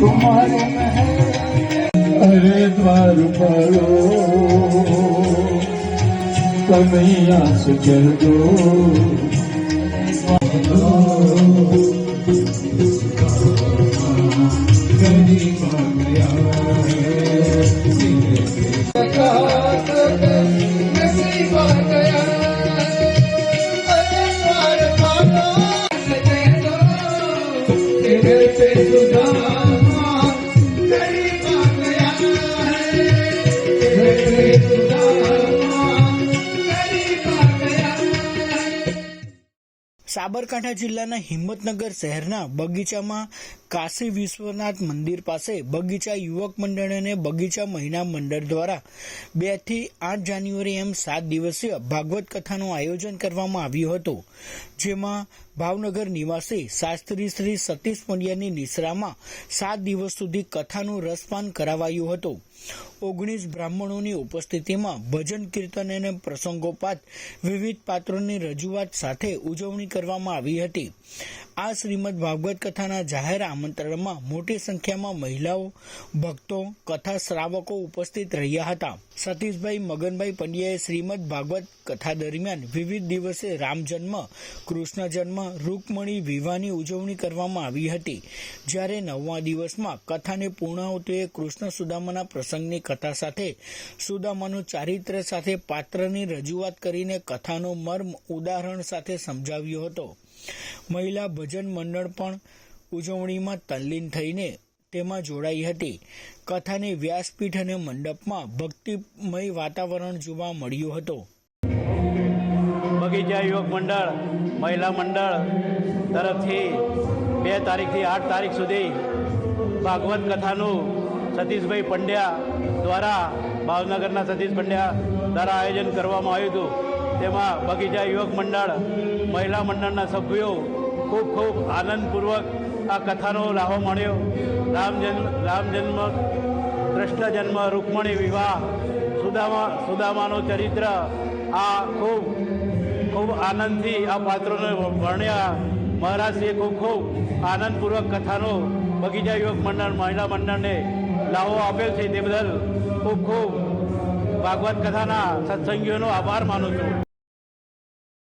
तुम्हारे महल अरे द्वार पड़ो कन्हैया से चल दो સાબરકાંઠા જિલ્લાના હિંમતનગર શહેરના બગીચામાં કાશી વિશ્વનાથ મંદિર પાસે બગીચા યુવક મંડળ અને બગીચા મહિલા મંડળ દ્વારા બેથી આઠ જાન્યુઆરી એમ સાત દિવસીય ભાગવત કથાનું આયોજન કરવામાં આવ્યું હતું, જેમાં ભાવનગર નિવાસી શાસ્ત્રી શ્રી સતીશ પંડ્યાની નિશ્રામાં સાત દિવસ સુધી કથાનું રસપાન કરાવાયું હતું. ઓગણીસ બ્રાહ્મણોની ઉપસ્થિતિમાં ભજન, કીર્તન અને પ્રસંગોપાત વિવિધ પાત્રોની રજૂઆત સાથે ઉજવણી કરવામાં આવી હતી. આ શ્રીમદ ભાગવત કથાના જાહેર આમંત્રણમાં મોટી સંખ્યામાં મહિલાઓ, ભક્તો, કથા શ્રાવકો ઉપસ્થિત રહ્યા હતા. સતીશભાઈ મગનભાઈ પંડ્યાએ શ્રીમદ ભાગવત કથા દરમિયાન વિવિધ દિવસે રામ જન્મ, કૃષ્ણ જન્મ, રૂકમણી વિવાહની ઉજવણી કરવામાં આવી હતી. જ્યારે નવમા દિવસમાં કથાને પૂર્ણાહુતિએ કૃષ્ણ સુદામાના પ્રસંગની કથા સાથે, સુદામાનું ચારિત્ર સાથે પાત્રની રજૂઆત કરીને કથાનો મર્મ ઉદાહરણ સાથે સમજાવ્યો હતો. મહિલા ભજન મંડળ પણ ઉજવણીમાં તલ્લીન થઈને તેમાં જોડાઈ હતી. કથાની વ્યાસપીઠ અને મંડપમાં ભક્તિમય વાતાવરણ જોવા મળ્યું હતું. બગીચા યુવક મંડળ, મહિલા મંડળ તરફથી બે તારીખથી આઠ તારીખ સુધી ભાગવત કથાનું સતીશભાઈ પંડ્યા દ્વારા ભાવનગરના સતીશ પંડ્યા દ્વારા આયોજન કરવામાં આવ્યું હતું. તેમાં બગીચા યુવક મંડળ, મહિલા મંડળના સભ્યો ખૂબ ખૂબ આનંદપૂર્વક આ કથાનો લાહો મળ્યો રામ જન્મ રામ જન્મ, કૃષ્ણ જન્મ, રૂકમણી વિવાહ, સુદામા, સુદામાનું ચરિત્ર, આ ખૂબ ખૂબ આનંદથી આ પાત્રોને વર્ણ્યા. મહારાજશ્રીએ ખૂબ ખૂબ આનંદપૂર્વક કથાનો બગીચા યુવક મંડળ, મહિલા મંડળને લાવો આપેલ છે. તે બદલ ખૂબ ખૂબ ભાગવત કથાના સત્સંગીઓનો આભાર માનું છું.